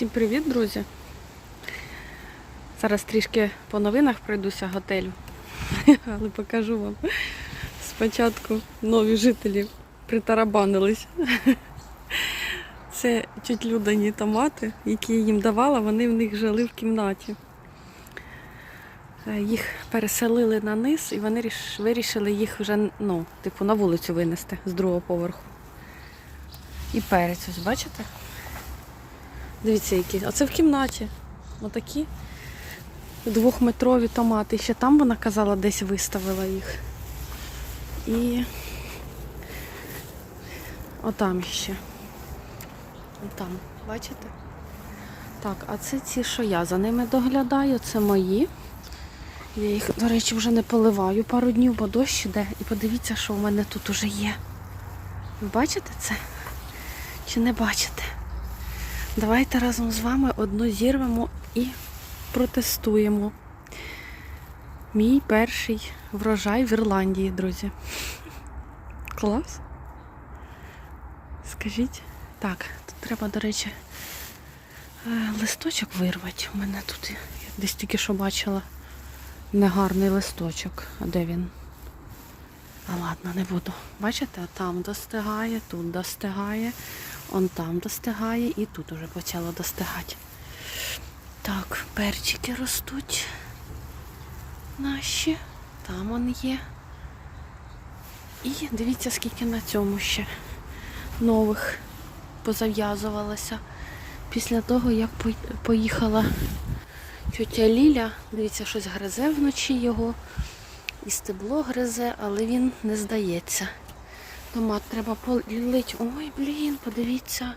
Всім привіт, друзі! Зараз трішки по новинах пройдуся готелю, але покажу вам. Спочатку нові жителі притарабанились. Це чуть людані томати, які їм давала, вони в них жили в кімнаті. Е, Їх переселили на низ і вони вирішили їх вже ну, типу, на вулицю винести з другого поверху. І перець, ось бачите? Дивіться, які. А це в кімнаті. Отакі двохметрові томати. Ще там вона казала, десь виставила їх. І отам ще. Отам, бачите? Так, а це ці, що я за ними доглядаю, це мої. Я їх, до речі, вже не поливаю пару днів, бо дощ іде. І подивіться, що в мене тут уже є. Ви бачите це? Чи не бачите? Давайте разом з вами одну зірвемо і протестуємо. Мій перший врожай в Ірландії, друзі. Клас. Скажіть. Так, тут треба, до речі, е, листочок вирвати. У мене тут я десь тільки що бачила негарний листочок. А де він? А ладно, не буду. Бачите, там достигає, тут достигає, он там достигає і тут уже почало достигати. Так, перчики ростуть наші. Там он є. І дивіться, скільки на цьому ще нових позав'язувалося. Після того, як поїхала тетя Ліля, дивіться, щось гризе вночі його. І стебло гризе, але він не здається. Томат треба полити. Ой, блін, подивіться.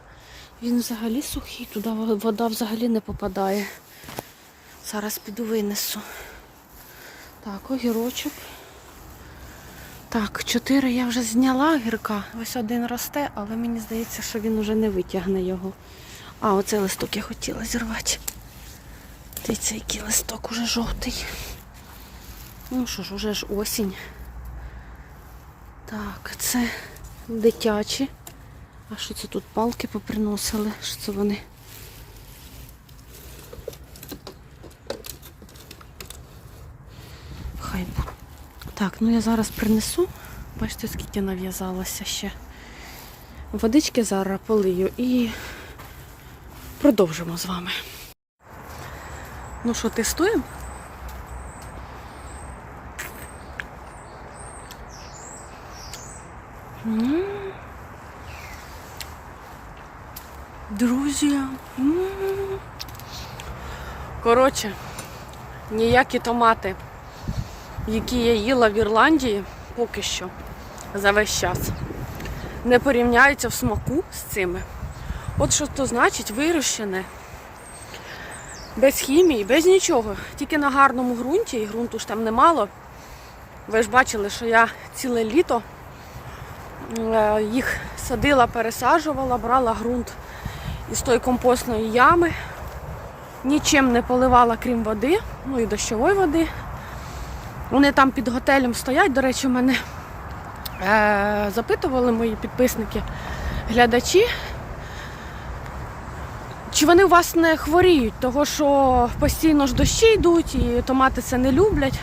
Він взагалі сухий, туди вода взагалі не попадає. Зараз піду винесу. Так, огірочок. Так, чотири я вже зняла гірка. Ось один росте, але мені здається, що він уже не витягне його. А, оцей листок я хотіла зірвати. Дивіться, який листок уже жовтий. Ну що ж, уже ж осінь. Так, це дитячі. А що це тут палки поприносили? Що це вони? Хай Так, ну я зараз принесу. Бачите, скільки нав'язалося ще. Водички зараз полию і продовжимо з вами. Ну що, тестуємо? Коротше, ніякі томати, які я їла в Ірландії поки що за весь час, не порівняються в смаку з цими. От що то значить вирощене. Без хімії, без нічого. Тільки на гарному ґрунті, і ґрунту ж там немало. Ви ж бачили, що я ціле літо е, їх садила, пересаджувала, брала ґрунт із тої компостної ями. Нічим не поливала, крім води, ну і дощової води. Вони там під готелем стоять. До речі, мене е, запитували мої підписники, глядачі, чи вони у вас не хворіють, того що постійно ж дощі йдуть і томати це не люблять.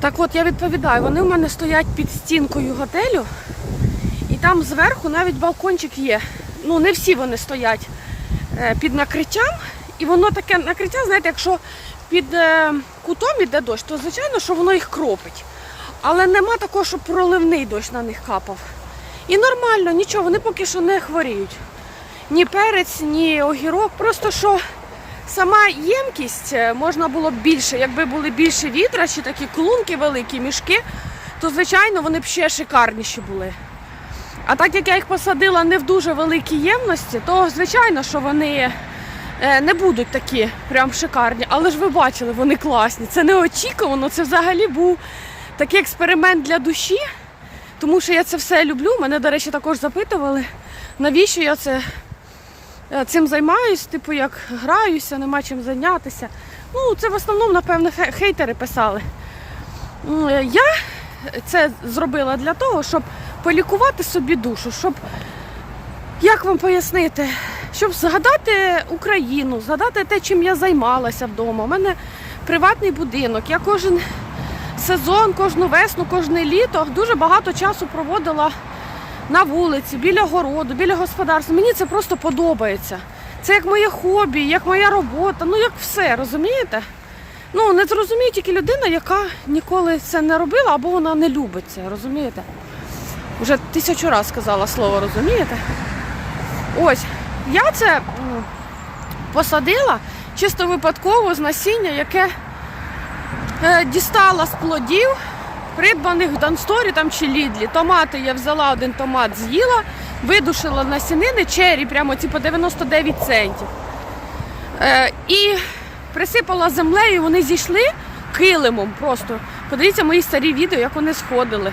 Так от я відповідаю, вони у мене стоять під стінкою готелю, і там зверху навіть балкончик є. Ну, не всі вони стоять е, під накриттям. І воно таке накриття, знаєте, якщо під е, кутом іде дощ, то звичайно, що воно їх кропить. Але нема такого, щоб проливний дощ на них капав. І нормально, нічого, вони поки що не хворіють. Ні перець, ні огірок. Просто що сама ємкість е, можна було б більше, якби були більше вітра чи такі клунки великі, мішки, то звичайно вони б ще шикарніші були. А так як я їх посадила не в дуже великій ємності, то звичайно, що вони не будуть такі прям шикарні. Але ж ви бачили, вони класні. Це неочікувано, це взагалі був такий експеримент для душі, тому що я це все люблю. Мене, до речі, також запитували, навіщо я це, е, цим займаюсь, типу як граюся, нема чим зайнятися. Ну, це в основному, напевно, хейтери писали. Е, Я це зробила для того, щоб полікувати собі душу, щоб, як вам пояснити, щоб згадати Україну, згадати те, чим я займалася вдома. У мене приватний будинок. Я кожен сезон, кожну весну, кожне літо дуже багато часу проводила на вулиці, біля городу, біля господарства. Мені це просто подобається. Це як моє хобі, як моя робота, ну як все, розумієте? Ну, не зрозуміє тільки людина, яка ніколи це не робила, або вона не любить це, розумієте? Вже тисячу разів сказала слово, розумієте? Ось, я це посадила чисто випадково з насіння, яке е, дістала з плодів, придбаних в Дансторі там чи Лідлі. Томати я взяла один томат, з'їла, видушила насінини, чері, прямо ці по 99 центів. Е, і присипала землею, вони зійшли килимом просто. Подивіться мої старі відео, як вони сходили.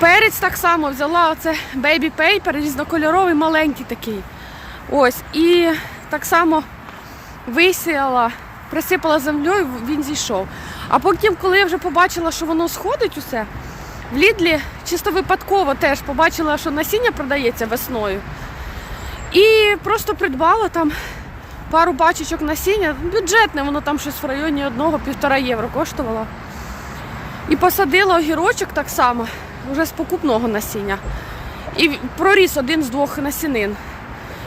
Перець так само взяла оце Baby Paper, різнокольоровий, маленький такий. Ось. І так само висіяла, присипала землею, він зійшов. А потім, коли я вже побачила, що воно сходить усе, в Лідлі чисто випадково теж побачила, що насіння продається весною. І просто придбала там пару пачечок насіння. Бюджетне, воно там щось в районі одного-півтора євро коштувало. І посадила огірочок так само, вже з покупного насіння. І проріс один з двох насінин.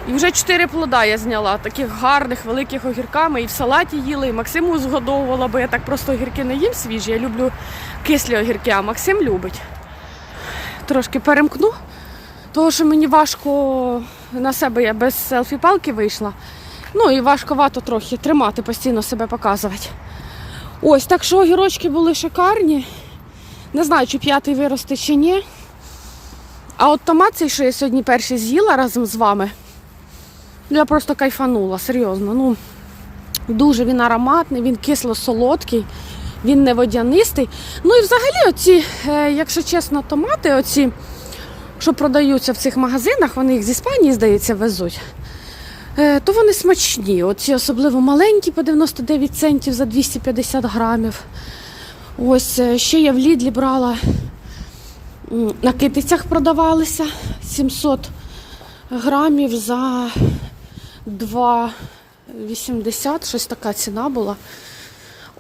І вже чотири плода я зняла, таких гарних, великих огірками. І в салаті їла, і Максиму згодовувала, бо я так просто огірки не їм свіжі. Я люблю кислі огірки, а Максим любить. Трошки перемкну, тому що мені важко на себе я без селфі-палки вийшла. Ну і важковато трохи тримати, постійно себе показувати. Ось, так що огірочки були шикарні. Не знаю, чи п'ятий виросте чи ні. А от томат цей, що я сьогодні перший з'їла разом з вами, я просто кайфанула, серйозно. Ну, дуже він ароматний, він кисло-солодкий, він не водянистий. Ну і взагалі, оці, е, якщо чесно, томати, оці, що продаються в цих магазинах, вони їх з Іспанії, здається, везуть. Е, То вони смачні. Оці особливо маленькі по 99 центів за 250 грамів. Ось е, ще я в Лідлі брала на китицях продавалися 700 грамів за 2,80, щось така ціна була.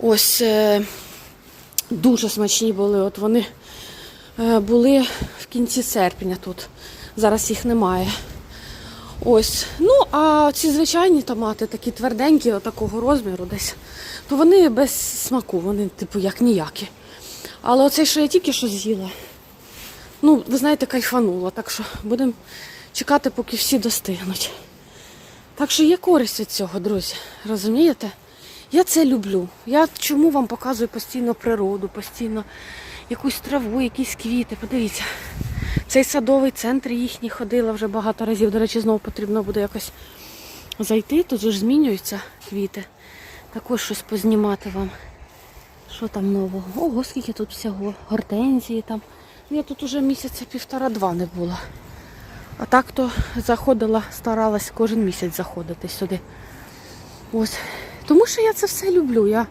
Ось е, дуже смачні були. От вони е, були в кінці серпня тут. Зараз їх немає. Ось. Ну, а ці звичайні томати, такі тверденькі, отакого розміру десь, то вони без смаку, вони, типу, як ніякі. Але оцей, що я тільки що з'їла, ну, ви знаєте, кайфанула. Так що будемо чекати, поки всі достигнуть. Так що є користь від цього, друзі. Розумієте? Я це люблю. Я чому вам показую постійно природу, постійно якусь траву, якісь квіти. Подивіться. Цей садовий центр їхній ходила вже багато разів. До речі, знову потрібно буде якось зайти. Тут же ж змінюються квіти. Також щось познімати вам. Що там нового? Ого, скільки тут всього. Гортензії там. Ну, Я тут уже місяця півтора-два не була. А так то заходила, старалась кожен місяць заходити сюди. Ось. Тому що я це все люблю. Я,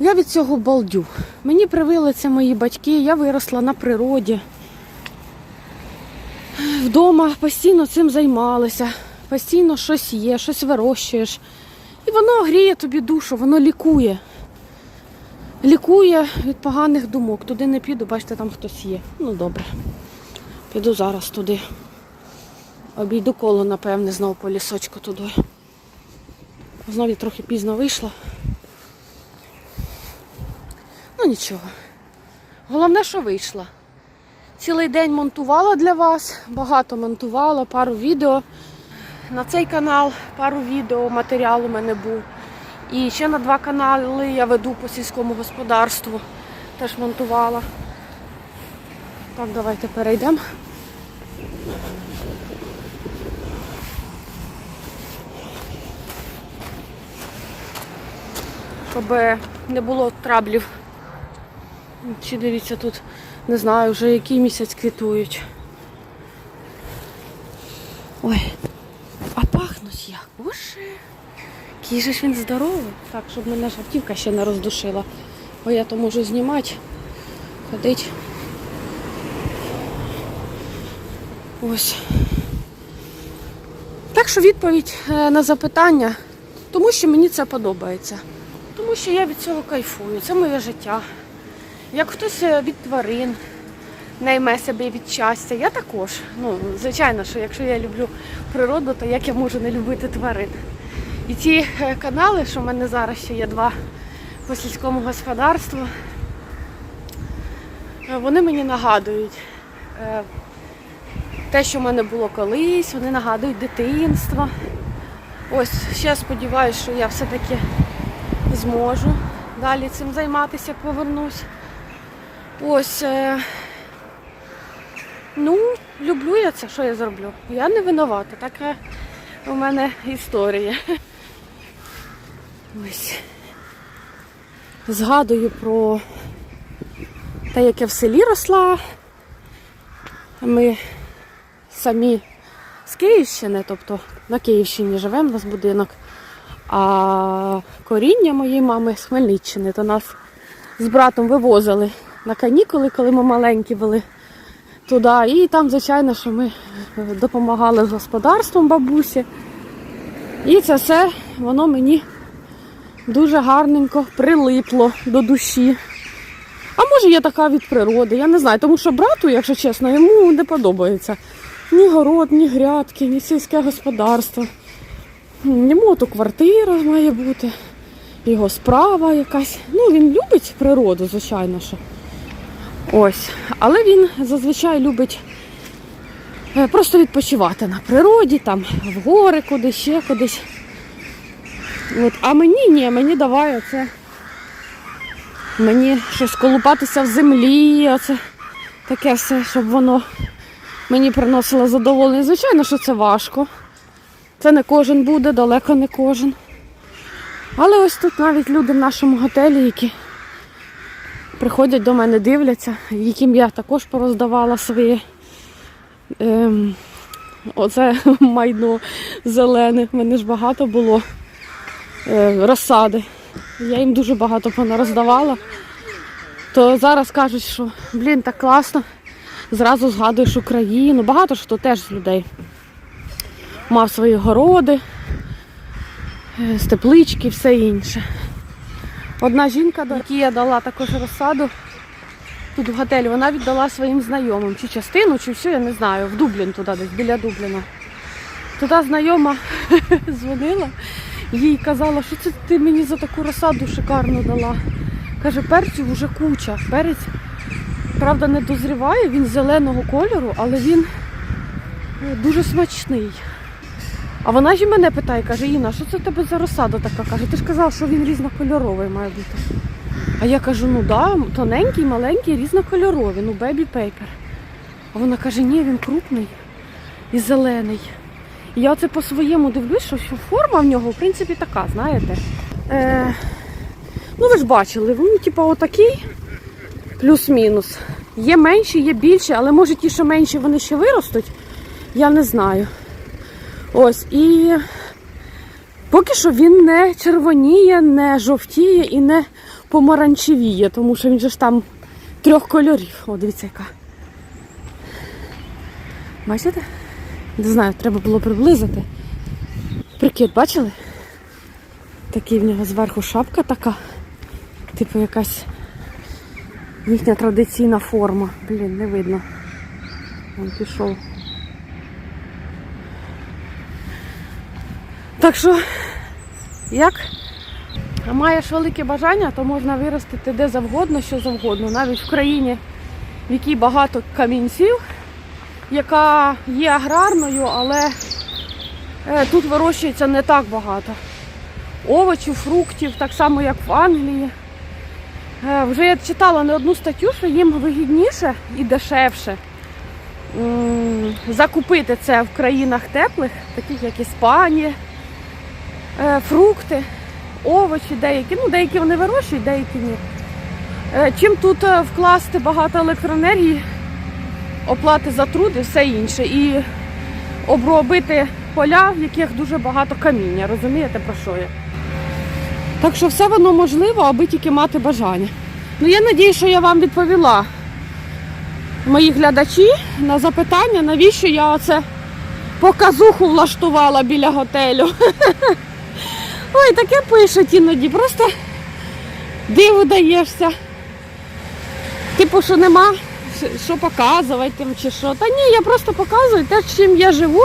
я від цього балдю. Мені привили це мої батьки, я виросла на природі. Вдома постійно цим займалися, постійно щось є, щось вирощуєш. І воно гріє тобі душу, воно лікує. Лікує від поганих думок. Туди не піду, бачите, там хтось є. Ну добре. Піду зараз туди. Обійду коло, напевне, знову по лісочку туди. Знову я трохи пізно вийшла. Ну нічого. Головне, що вийшла. Цілий день монтувала для вас, багато монтувала, пару відео. На цей канал пару відео, матеріал у мене був. І ще на два канали я веду по сільському господарству. Теж монтувала. Так, давайте перейдемо. Щоб не було траблів. Чи дивіться тут, не знаю, вже який місяць квітують. Ой, а пахнуть як? Боже, який же ж він здоровий. Так, щоб мене ж ще не роздушила. Бо я то можу знімати, ходить. Ось. Так Так що відповідь е, на запитання, тому що мені це подобається. Тому що я від цього кайфую, це моє життя. Як хтось е, від тварин найме себе від щастя, я також. Ну, звичайно, що якщо я люблю природу, то як я можу не любити тварин? І ті е, канали, що в мене зараз ще є два по сільському господарству, е, вони мені нагадують те, що в мене було колись, вони нагадують дитинство. Ось ще сподіваюся, що я все-таки зможу далі цим займатися, повернусь. Ось. е, Ну, люблю я це, що я зроблю. Я не винувата. Така у мене історія. Ось. Згадую про те, як я в селі росла. Ми самі з Київщини, тобто на Київщині живемо, у нас будинок. А коріння моєї мами з Хмельниччини, то нас з братом вивозили на канікули, коли ми маленькі були туди. І там, звичайно, що ми е, допомагали з господарством бабусі. І це все воно мені дуже гарненько прилипло до душі. А може я така від природи, я не знаю, тому що брату, якщо чесно, йому не подобається ні город, ні грядки, ні сільське господарство. Йому то квартира має бути, його справа якась. Ну, він любить природу, звичайно. що. Ось. Але він зазвичай любить е, просто відпочивати на природі, там, в гори кудись, ще кудись. От. А мені ні, мені давай оце. Мені щось колупатися в землі, оце таке все, щоб воно мені приносило задоволення. Звичайно, що це важко. Це не кожен буде, далеко не кожен. Але ось тут навіть люди в нашому готелі, які приходять до мене, дивляться, яким я також пороздавала своє ем, оце майно зелене. В мене ж багато було е, розсади. Я їм дуже багато понароздавала. То зараз кажуть, що блін, так класно. Зразу згадуєш Україну. Багато хто теж з людей мав свої городи, е, з теплички, все інше. Одна жінка, якій я дала також розсаду тут в готелі, вона віддала своїм знайомим. Чи частину, чи все, я не знаю, в Дублін туди десь, біля Дубліна. Туди знайома дзвонила, їй казала, що це ти мені за таку розсаду шикарну дала. Каже, перцю вже куча. Перець, правда, не дозріває, він зеленого кольору, але він е, дуже смачний. А вона ж і мене питає, каже, Інна, що це тебе за розсада така? Каже, ти ж казав, що він різнокольоровий має бути. А я кажу, ну да, тоненький, маленький, різнокольоровий, ну бебі пейпер. А вона каже, ні, він крупний і зелений. І я оце по-своєму дивлюсь, що форма в нього, в принципі, така, знаєте. Е, ну ви ж бачили, він типу отакий, плюс-мінус. Є менші, є більші, але може ті, що менші, вони ще виростуть, я не знаю. Ось і поки що він не червоніє, не жовтіє і не помаранчевіє, тому що він же ж там трьох кольорів. О, дивіться яка. Бачите? Не знаю, треба було приблизити. Прикид, бачили? Такий в нього зверху шапка така. Типу якась їхня традиційна форма. Блін, не видно. Він пішов. Так що, як маєш велике бажання, то можна виростити де завгодно, що завгодно, навіть в країні, в якій багато камінців, яка є аграрною, але е, тут вирощується не так багато. Овочів, фруктів, так само як в Англії. Е, Вже я читала не одну статтю, що їм вигідніше і дешевше закупити це в країнах теплих, таких як Іспанія, фрукти, овочі деякі, ну деякі вони вирощують, деякі ні. Е, Чим тут е, вкласти багато електроенергії, оплати за труд і все інше. І обробити поля, в яких дуже багато каміння. Розумієте про що я? Так що все воно можливо, аби тільки мати бажання. Ну я надію, що я вам відповіла, мої глядачі, на запитання, навіщо я оце показуху влаштувала біля готелю. Ой, таке пишуть іноді, просто диву даєшся. Типу, що нема що- показувати чи що. Та ні, я просто показую те, чим я живу,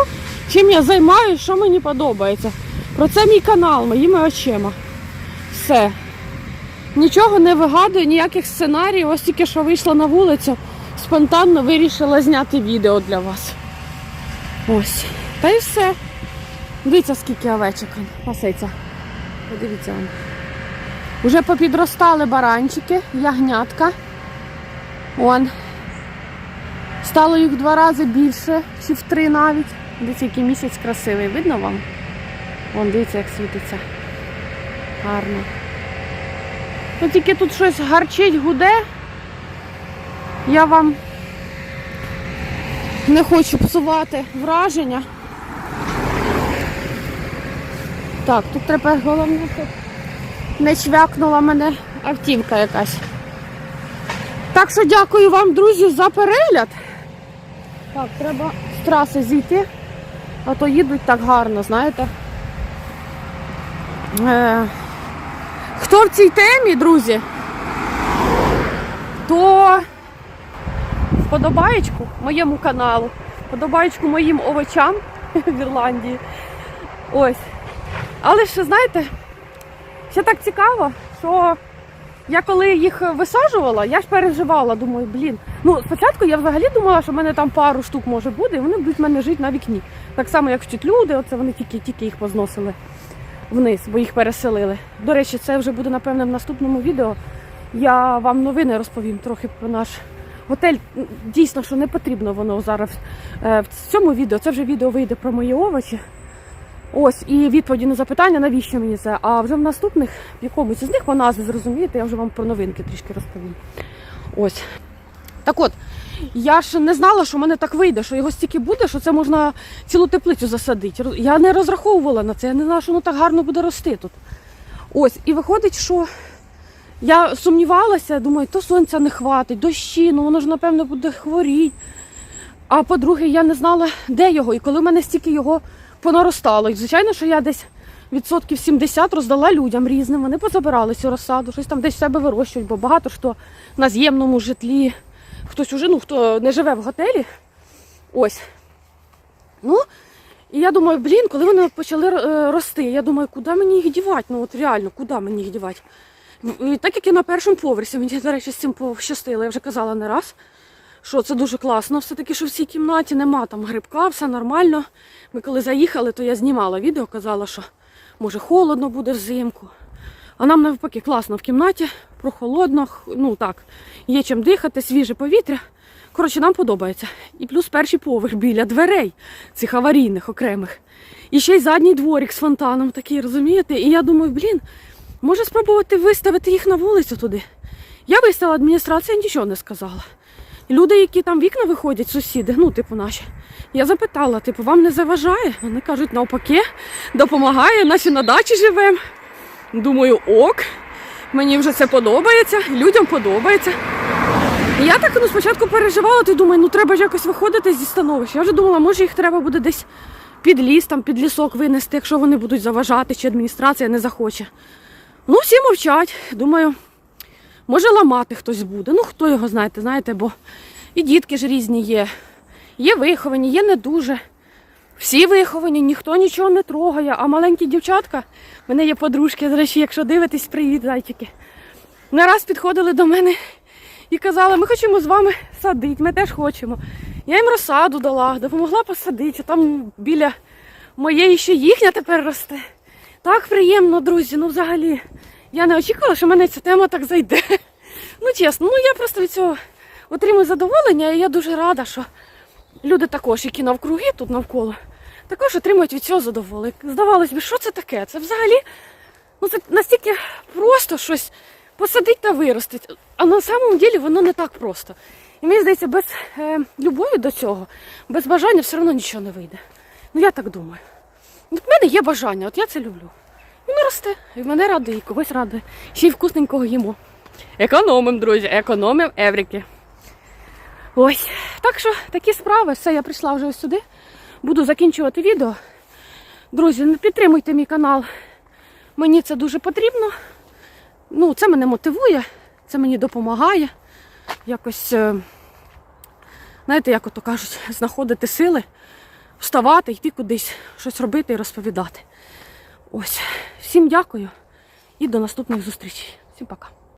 чим я займаюся, що мені подобається. Про це мій канал, моїми очима. Все. Нічого не вигадую, ніяких сценаріїв. Ось тільки що вийшла на вулицю, спонтанно вирішила зняти відео для вас. Ось. Та й все. Дивіться, скільки овечок он пасеться. Подивіться вам. Уже попідростали баранчики, ягнятка. Он. Стало їх в два рази більше, чи в три навіть. Дивіться, який місяць красивий. Видно вам? Вон, дивіться, як світиться. Гарно. Ну тільки тут щось гарчить, гуде. Я вам не хочу псувати враження. Так, тут треба головне, щоб не чвякнула мене автівка якась. Так що дякую вам, друзі, за перегляд. Так, треба з траси зійти, а то їдуть так гарно, знаєте. Е, хто в цій темі, друзі, то вподобаєчку моєму каналу, вподобаєчку моїм овочам в Ірландії. Ось. Але ще знаєте, ще так цікаво, що я коли їх висаджувала, я ж переживала, думаю, блін. Ну, спочатку я взагалі думала, що в мене там пару штук може бути, і вони будуть в мене жити на вікні. Так само, як вчать люди, оце вони тільки, тільки їх позносили вниз, бо їх переселили. До речі, це вже буде, напевне, в наступному відео. Я вам новини розповім трохи про наш готель. Дійсно, що не потрібно воно зараз е, в цьому відео. Це вже відео вийде про мої овочі. Ось і відповіді на запитання, навіщо мені це. А вже в наступних, в якомусь із них по назві зрозумієте, я вже вам про новинки трішки розповім. Ось. Так от, я ж не знала, що в мене так вийде, що його стільки буде, що це можна цілу теплицю засадити. Я не розраховувала на це, я не знала, що воно так гарно буде рости тут. Ось, і виходить, що я сумнівалася, думаю, то сонця не хватить, дощі, ну воно ж, напевно, буде хворіти. А по-друге, я не знала, де його, і коли в мене стільки його понаростало. І звичайно, що я десь відсотків 70 роздала людям різним. Вони позабирали цю розсаду, щось там десь в себе вирощують, бо багато хто на з'ємному житлі, хтось уже, ну хто не живе в готелі. Ось. Ну, і я думаю, блін, коли вони почали е, рости, я думаю, куди мені їх дівати? Ну от реально, куди мені їх дівати? І так як я на першому поверсі, мені, до речі, з цим пощастило, я вже казала не раз що це дуже класно. Все-таки, що в цій кімнаті нема там грибка, все нормально. Ми коли заїхали, то я знімала відео, казала, що може холодно буде взимку. А нам навпаки класно в кімнаті, прохолодно, ну так, є чим дихати, свіже повітря. Коротше, нам подобається. І плюс перший поверх біля дверей цих аварійних окремих. І ще й задній дворик з фонтаном такий, розумієте? І я думаю, блін, може спробувати виставити їх на вулицю туди. Я виставила адміністрація, нічого не сказала. Люди, які там вікна виходять, сусіди, ну, типу наші. Я запитала, типу, вам не заважає? Вони кажуть, навпаки, допомагає, наче на дачі живемо. Думаю, ок, мені вже це подобається, людям подобається. Я так ну, спочатку переживала, то думаю, ну треба ж якось виходити зі становища. Я вже думала, може їх треба буде десь під ліс, там, під лісок винести, якщо вони будуть заважати, чи адміністрація не захоче. Ну, всі мовчать. Думаю, Може ламати хтось буде. Ну хто його знаєте, знаєте, бо і дітки ж різні є. Є виховані, є не дуже. Всі виховані, ніхто нічого не трогає. А маленькі дівчатка, в мене є подружки, до речі, якщо дивитесь, привіт, зайчики. Не раз підходили до мене і казали, ми хочемо з вами садити, ми теж хочемо. Я їм розсаду дала, допомогла посадити. Там біля моєї ще їхня тепер росте. Так приємно, друзі, ну взагалі. Я не очікувала, що мене ця тема так зайде. Ну чесно, ну я просто від цього отримую задоволення, і я дуже рада, що люди також, які навкруги тут навколо, також отримують від цього задоволення. Здавалось би, що це таке? Це взагалі ну, це настільки просто щось посадити та виростити. А на самому ділі воно не так просто. І мені здається, без е, любові до цього, без бажання все одно нічого не вийде. Ну я так думаю. От в мене є бажання, от я це люблю. Воно росте, і мене радує, і когось радує. Ще й вкусненького їмо. Економим, друзі, економим еврики. Ось. Так що такі справи. Все, я прийшла вже ось сюди. буду закінчувати відео. Друзі, не підтримуйте мій канал. Мені це дуже потрібно. Ну, це мене мотивує, це мені допомагає. Якось, е, знаєте, як ото кажуть, знаходити сили, вставати, йти кудись, щось робити і розповідати. Ось. Всім дякую і до наступних зустрічей. Всім пока.